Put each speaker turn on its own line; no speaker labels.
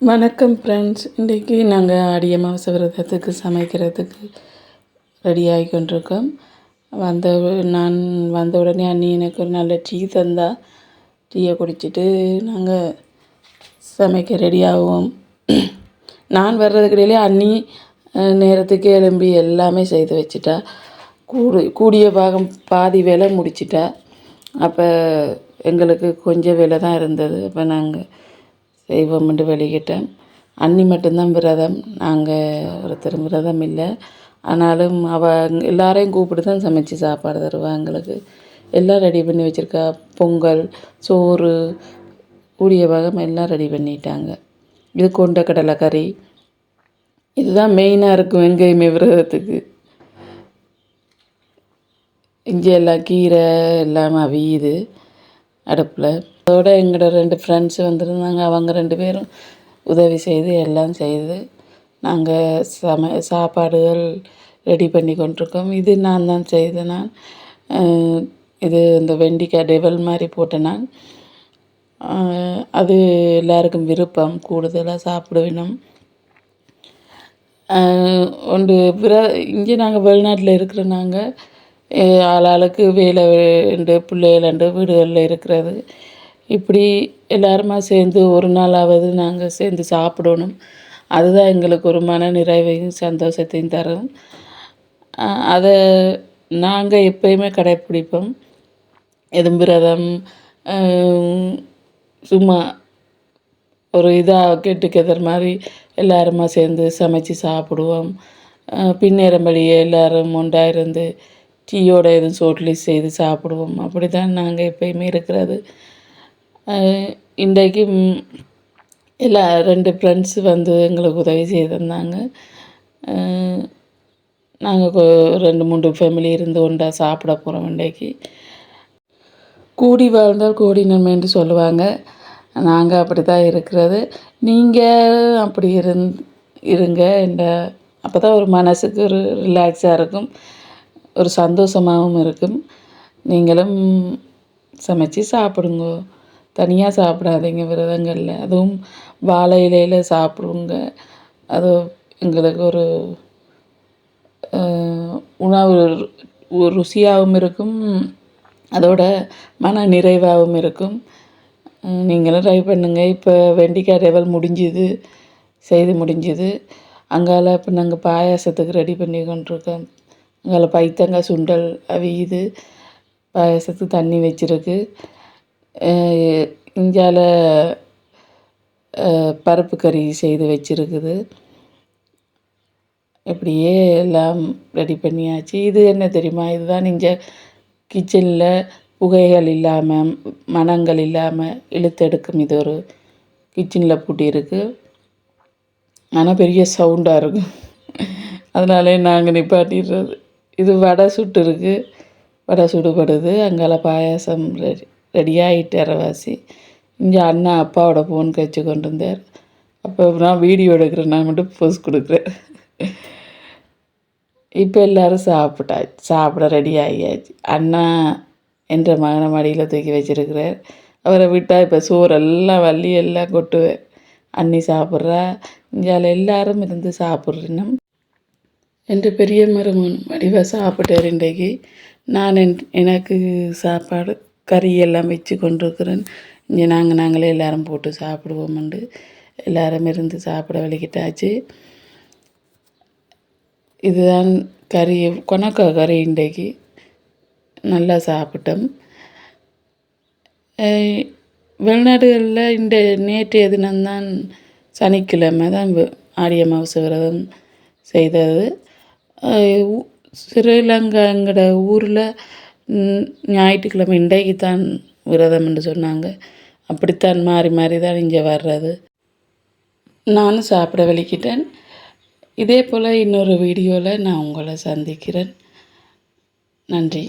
வணக்கம் ஃப்ரெண்ட்ஸ் இன்றைக்கி நாங்கள் அடிய விரதத்துக்கு சமைக்கிறதுக்கு ரெடி ஆகி கொண்டிருக்கோம். வந்த நான் வந்த உடனே அண்ணி எனக்கு ஒரு நல்ல டீ தந்தா. டீயை குடிச்சிட்டு நாங்கள் சமைக்க ரெடி ஆகுவோம் நான் வர்றதுக்கு இடையிலே அண்ணி நேரத்துக்கு எலும்பி எல்லாமே செய்து வச்சிட்டா. கூடு கூடிய பாகம் பாதி வேலை முடிச்சிட்டா. அப்போ எங்களுக்கு கொஞ்சம் வேலை தான் இருந்தது. அப்போ நாங்கள் செய்வோம்னு வெளியிட்டேன். அண்ணி மட்டும்தான் விரதம். நாங்கள் ஒருத்தர் விரதம் இல்லை. ஆனாலும் அவள் எல்லாரையும் கூப்பிட்டு தான் சமைச்சு சாப்பாடு தருவா எங்களுக்கு. எல்லாம் ரெடி பண்ணி வச்சுருக்கா. பொங்கல் சோறு கூடிய பாகம் எல்லாம் ரெடி பண்ணிட்டாங்க. இது கொண்ட கடலை கறி இதுதான் மெயினாக இருக்கும் எங்கேயுமே விரதத்துக்கு. இங்கே எல்லாம் கீரை எல்லாம் அவியுது அடுப்பில். அதோட எங்களோட ரெண்டு ஃப்ரெண்ட்ஸ் வந்திருந்தாங்க. அவங்க ரெண்டு பேரும் உதவி செய்து எல்லாம் செய்து நாங்கள் சம சாப்பாடுகள் ரெடி பண்ணி கொண்டிருக்கோம். இது நான் தான் செய்த நான். இது இந்த வெண்டிக்காய் டெவல் மாதிரி போட்டேன் நான். அது எல்லாருக்கும் விருப்பம். கூடுதலாக சாப்பிட வேணும் ஒன்று பிற இங்கே நாங்கள் வெளிநாட்டில் இருக்கிற நாங்கள் ஆளாளுக்கு வேலை ரெண்டு பிள்ளைகள் ரெண்டு வீடுகளில் இருக்கிறது. இப்படி எல்லாருமா சேர்ந்து ஒரு நாளாவது நாங்கள் சேர்ந்து சாப்பிடணும். அதுதான் எங்களுக்கு ஒரு மன நிறைவையும் சந்தோஷத்தையும் தரும். அதை நாங்கள் எப்பயுமே கடைப்பிடிப்போம். எதுவும் விரதம் சும்மா ஒரு இதாக கெட்டுக்கெதர் மாதிரி எல்லாருமா சேர்ந்து சமைச்சு சாப்பிடுவோம். பின்னேறம் வழியே எல்லோரும் ஒன்றா இருந்து டீயோட எதுவும் சோட்லி செய்து சாப்பிடுவோம். அப்படி தான் நாங்கள் எப்பயுமே இருக்கிறது. இன்றைக்கு எல்லா ரெண்டு ஃப்ரெண்ட்ஸ் வந்து எங்களுக்கு உதவி செய்திருந்தாங்க. நாங்கள் ரெண்டு மூணு ஃபேமிலி இருந்து ஒன்றா சாப்பிட போகிறோம் இன்றைக்கு. கூடி வாழ்ந்தால் கோடி நன்மைன்னு சொல்லுவாங்க. நாங்கள் அப்படி தான் இருக்கிறது. நீங்கள் அப்படி இருந் இருங்க இந்த அப்போ தான் ஒரு மனசுக்கு ஒரு ரிலாக்ஸாக இருக்கும். ஒரு சந்தோஷமாகவும் இருக்கும். நீங்களும் சமைச்சு சாப்பிடுங்க. தனியாக சாப்பிடாதீங்க விரதங்களில். அதுவும் வாழை இலையில் சாப்பிடுங்க. அது எங்களுக்கு ஒரு உணவு ருசியாகவும் இருக்கும். அதோட மன நிறைவாகவும் இருக்கும். நீங்களும் ட்ரை பண்ணுங்கள் இப்போ வெண்டிக்காய் டெவல் முடிஞ்சுது. செய்து முடிஞ்சுது. அங்கால இப்போ நாங்கள் பாயாசத்துக்கு ரெடி பண்ணி கொண்டிருக்கோம். அங்கால பைத்தங்காய் சுண்டல் அவியுது. பாயாசத்துக்கு தண்ணி வச்சுருக்கு. இந்தியாவில் பருப்பு கறி செய்து வச்சிருக்குது. இப்படியே எல்லாம் ரெடி பண்ணியாச்சு. இது என்ன தெரியுமா? இதுதான் நீங்கள் கிச்சனில் புகைகள் இல்லாமல் மணங்கள் இல்லாமல் இழுத்தெடுக்கும் இது ஒரு கிச்சனில் பூட்டி இருக்குது ஆனால் பெரிய சவுண்டாக இருக்கும் அதனாலே நாங்கள் நிப்பாட்டிடுறது. இது வடை சுட்டு இருக்குது வடை சுடுபடுது. அங்கால பாயாசம் ரெடி ரெடியாகிட்டு அரைவாசி இங்கே அண்ணா அப்பாவோட ஃபோன் கழிச்சு கொண்டு வந்தார் அப்போ நான் வீடியோ எடுக்கிறேன் நான் மட்டும் போஸ் கொடுக்குறேன். இப்போ எல்லாரும் சாப்பிட்டாச்சு சாப்பிட ரெடி ஆகியாச்சு. அண்ணா என்ற மகனை மடியில் தூக்கி வச்சிருக்கிறார். அவரை விட்டால் இப்போ சோறெல்லாம் வள்ளி எல்லாம் கொட்டுவேன். அண்ணி சாப்பிட்றா. இங்கால எல்லாரும் இருந்து சாப்பிட்றணும் என்று பெரிய மருமகன் வடிவாக சாப்பிட்டார் இன்றைக்கு. நான் என் எனக்கு சாப்பாடு கறியெல்லாம் வச்சு கொண்டிருக்கிறேன். இங்கே நாங்கள் நாங்களே எல்லோரும் போட்டு சாப்பிடுவோம்ண்டு. எல்லாரும் இருந்து சாப்பிட வலிக்கிட்டாச்சு இதுதான் கறி கொணக்கா கறி இன்றைக்கு. நல்லா சாப்பிட்டோம். வெளிநாடுகளில் இந்த நேற்றைய தினம்தான் சனிக்கிழமை தான் ஆடி அமாவாசை விரதம் செய்தது. ஸ்ரீலங்காங்கிற ஊரில் ஞாயிற்றுக்கிழமை இன்றைக்கு தான் விரதம் என்று சொன்னாங்க. அப்படித்தான் மாறி மாறி தான் இங்கே வர்றது. நானும் சாப்பிட வலிக்கிட்டேன் இதே போல் இன்னொரு வீடியோவில் நான் உங்களை சந்திக்கிறேன். நன்றி.